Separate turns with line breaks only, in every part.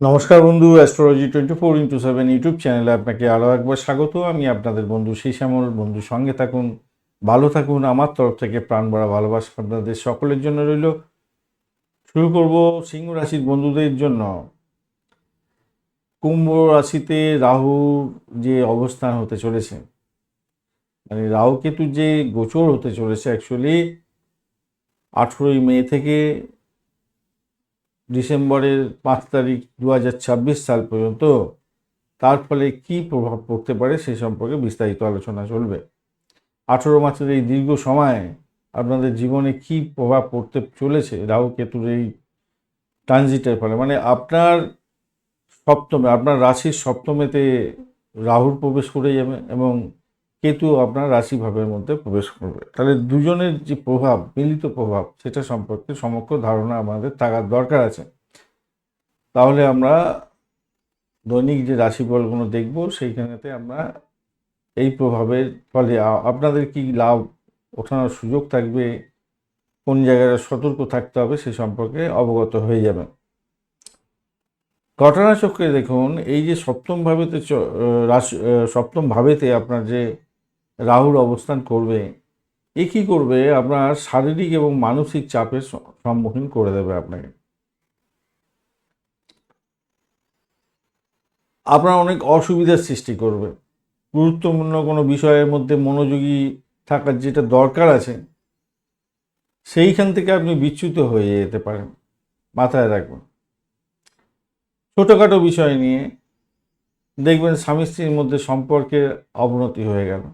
নমস্কার বন্ধু astrology twenty four into seven YouTube চ্যানেলে আপনাকে আরও একবার স্বাগত। আমি আপনাদের বন্ধু সেই শ্যামল বন্ধু সঙ্গে থাকুন, ভালো থাকুন, আমার তরফ থেকে প্রাণ ভরা ভালোবাসা আপনাদের সকলের জন্য রইল। শুরু করব সিংহ রাশির বন্ধুদের জন্য। কুম্ভ রাশিতে রাহু যে অবস্থান হতে চলেছে মানে রাহু কেতু যে গোচর হতে চলেছে অ্যাকচুয়ালি আঠেরোই মে থেকে ডিসেম্বরের পাঁচ তারিখ দু হাজার ছাব্বিশ সাল পর্যন্ত তার ফলে কি প্রভাব পড়তে পারে সে সম্পর্কে বিস্তারিত আলোচনা চলবে। আঠেরো মাসের এই দীর্ঘ সময় আপনাদের জীবনে কি প্রভাব পড়তে চলেছে? রাহু কেতুর এই ট্রানজিটের ফলে মানে আপনার সপ্তমে, আপনার রাশির সপ্তমেতে রাহুর প্রবেশ করে যাবে এবং কেতু আপনার রাশিভাবের মধ্যে প্রবেশ করবে। তাহলে দুজনের যে প্রভাব, মিলিত প্রভাব, সেটা সম্পর্কে সমগ্র ধারণা আমাদের থাকার দরকার আছে। তাহলে আমরা দৈনিক যে রাশিফলগুলো দেখব, সেইখানেতে আমরা এই প্রভাবের ফলে আপনাদের কি লাভ ওঠানোর সুযোগ থাকবে? কোন জায়গায় সতর্ক থাকতে হবে সে সম্পর্কে অবগত হয়ে যাবেন। ঘটনা চক্রে দেখুন, এই যে সপ্তম ভাবেতে সপ্তম ভাবেতে আপনার যে রাহুর অবস্থান করবে, এ কী করবে? আপনার শারীরিক এবং মানসিক চাপের সম্মুখীন করে দেবে আপনাকে। আপনার অনেক অসুবিধার সৃষ্টি করবে। গুরুত্বপূর্ণ কোনো বিষয়ের মধ্যে মনোযোগী থাকার যেটা দরকার আছে, সেইখান থেকে আপনি বিচ্যুত হয়ে যেতে পারেন, মাথায় রাখবেন। ছোটোখাটো বিষয় নিয়ে দেখবেন স্বামী স্ত্রীর মধ্যে সম্পর্কের অবনতি হয়ে গেল।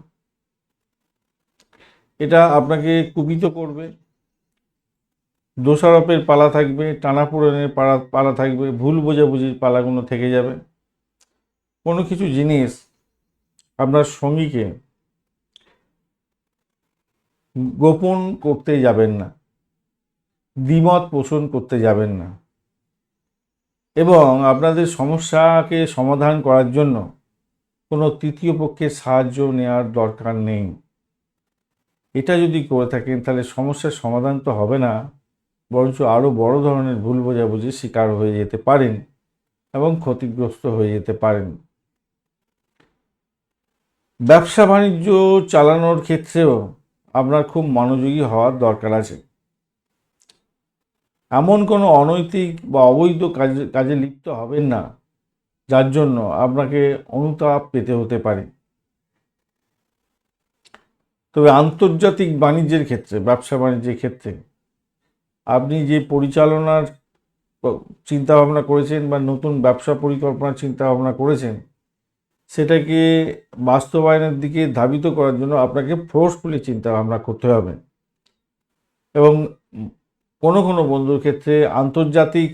এটা আপনাকে কুপিত করবে। দোষারোপের পালা থাকবে, টানাপোড়েনের পালা পালা থাকবে, ভুল বোঝাবুঝির পালাগুলো থেকে যাবে। কোনো কিছু জিনিস আপনার সঙ্গীকে গোপন করতে যাবেন না, দ্বিমত পোষণ করতে যাবেন না। এবং আপনাদের সমস্যাকে সমাধান করার জন্য কোনো তৃতীয় পক্ষের সাহায্য নেওয়ার দরকার নেই। এটা যদি করে থাকেন, তাহলে সমস্যার সমাধান তো হবে না। বরঞ্চ আরও বড় ধরনের ভুল বোঝাবুঝির শিকার হয়ে যেতে পারেন এবং ক্ষতিগ্রস্ত হয়ে যেতে পারেন। ব্যবসা বাণিজ্য চালানোর ক্ষেত্রেও আপনার খুব মনোযোগী হওয়ার দরকার আছে। এমন কোনো অনৈতিক বা অবৈধ কাজে কাজে লিপ্ত হবেন না, যার জন্য আপনাকে অনুতাপ পেতে হতে পারে। তবে আন্তর্জাতিক বাণিজ্যের ক্ষেত্রে, ব্যবসা বাণিজ্যের ক্ষেত্রে, আপনি যে পরিচালনার চিন্তা ভাবনা করেছেন বা নতুন ব্যবসা পরিকল্পনার চিন্তা ভাবনা করেছেন, সেটাকে বাস্তবায়নের দিকে ধাবিত করার জন্য আপনাকে ফোর্সফুলি চিন্তা ভাবনা করতে হবে। এবং কোনো কোনো বন্ধুর ক্ষেত্রে আন্তর্জাতিক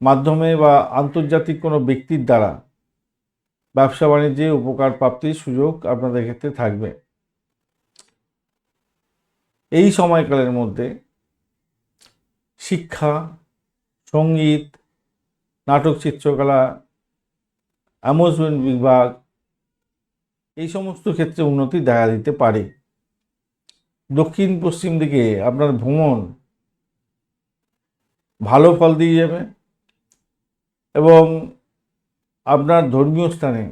মাধ্যমে বা আন্তর্জাতিক কোনো ব্যক্তির দ্বারা ব্যবসা বাণিজ্যে উপকার প্রাপ্তির সুযোগ আপনাদের ক্ষেত্রে থাকবে। এই সময়কালের মধ্যে শিক্ষা, সংগীত, নাটক, চিত্রকলা অ্যামুজমেন্ট বিভাগ এই সমস্ত ক্ষেত্রে উন্নতি দেখা দিতে পারে। দক্ষিণ পশ্চিম দিকে আপনার ভ্রমণ ভালো ফল দিয়ে যাবে এবং আপনার ধর্মীয় স্থানে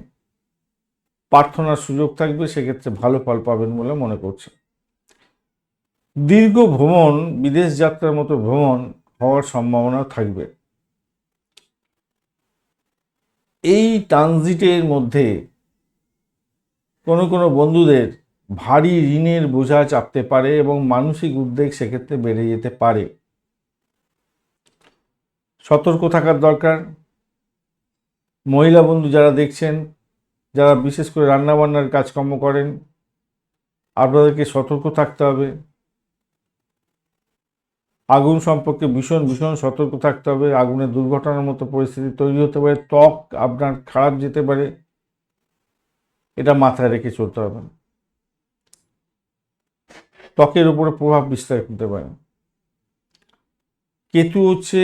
প্রার্থনার সুযোগ থাকবে, সেক্ষেত্রে ভালো ফল পাবেন বলে মনে করছে। দীর্ঘ ভ্রমণ, বিদেশ যাত্রার মতো ভ্রমণ হওয়ার সম্ভাবনা থাকবে। এই ট্রানজিটের মধ্যে কোনো কোনো বন্ধুদের ভারী ঋণের বোঝা চাপতে পারে এবং মানসিক উদ্বেগ সেক্ষেত্রে বেড়ে যেতে পারে। সতর্ক থাকার দরকার। মহিলা বন্ধু যারা দেখছেন, যারা বিশেষ করে রান্নাবান্নার কাজকর্ম করেন, আপনাদেরকে সতর্ক থাকতে হবে। আগুন সম্পর্কে ভীষণ ভীষণ সতর্ক থাকতে হবে। আগুনের দুর্ঘটনার মতো পরিস্থিতি তৈরি হতে পারে। ত্বক আপনার খারাপ যেতে পারে। এটা মাথায় রেখে চলতে হবে। ত্বকের উপরে প্রভাব বিস্তার করতে পারে। কেতু হচ্ছে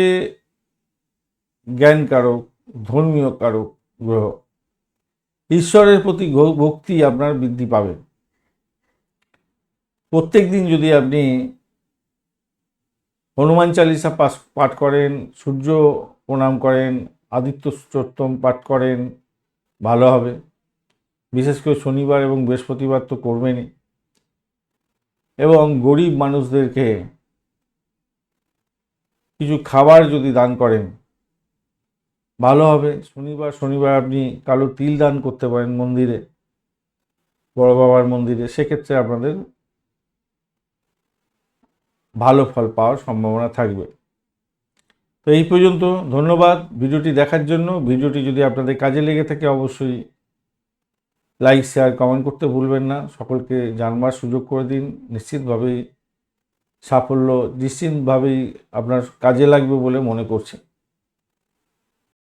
জ্ঞান কারক ধর্মীয় কারক গ্রহ। ঈশ্বরের প্রতি ভক্তি আপনার বৃদ্ধি পাবে। প্রত্যেক দিন যদি আপনি হনুমান চালিসা পাঠ করেন, সূর্য প্রণাম করেন, আদিত্য চোত্তম পাঠ করেন, ভালো হবে। বিশেষ করে শনিবার এবং বৃহস্পতিবার তো করবেনই। এবং গরিব মানুষদেরকে কিছু খাবার যদি দান করেন, ভালো হবে। শনিবার শনিবার আপনি কালো তিল দান করতে পারেন মন্দিরে, বড় বাবার মন্দিরে। সেক্ষেত্রে আপনাদের ভালো ফল পাওয়ার সম্ভাবনা থাকবে। তো এই পর্যন্ত ধন্যবাদ ভিডিওটি দেখার জন্য। ভিডিওটি যদি আপনাদের কাজে লেগে থাকে অবশ্যই লাইক, শেয়ার, কমেন্ট করতে ভুলবেন না। সকলকে জানবার সুযোগ করে দিন। নিশ্চিতভাবেই সাফল্য, নিশ্চিতভাবেই আপনার কাজে লাগবে বলে মনে করছি।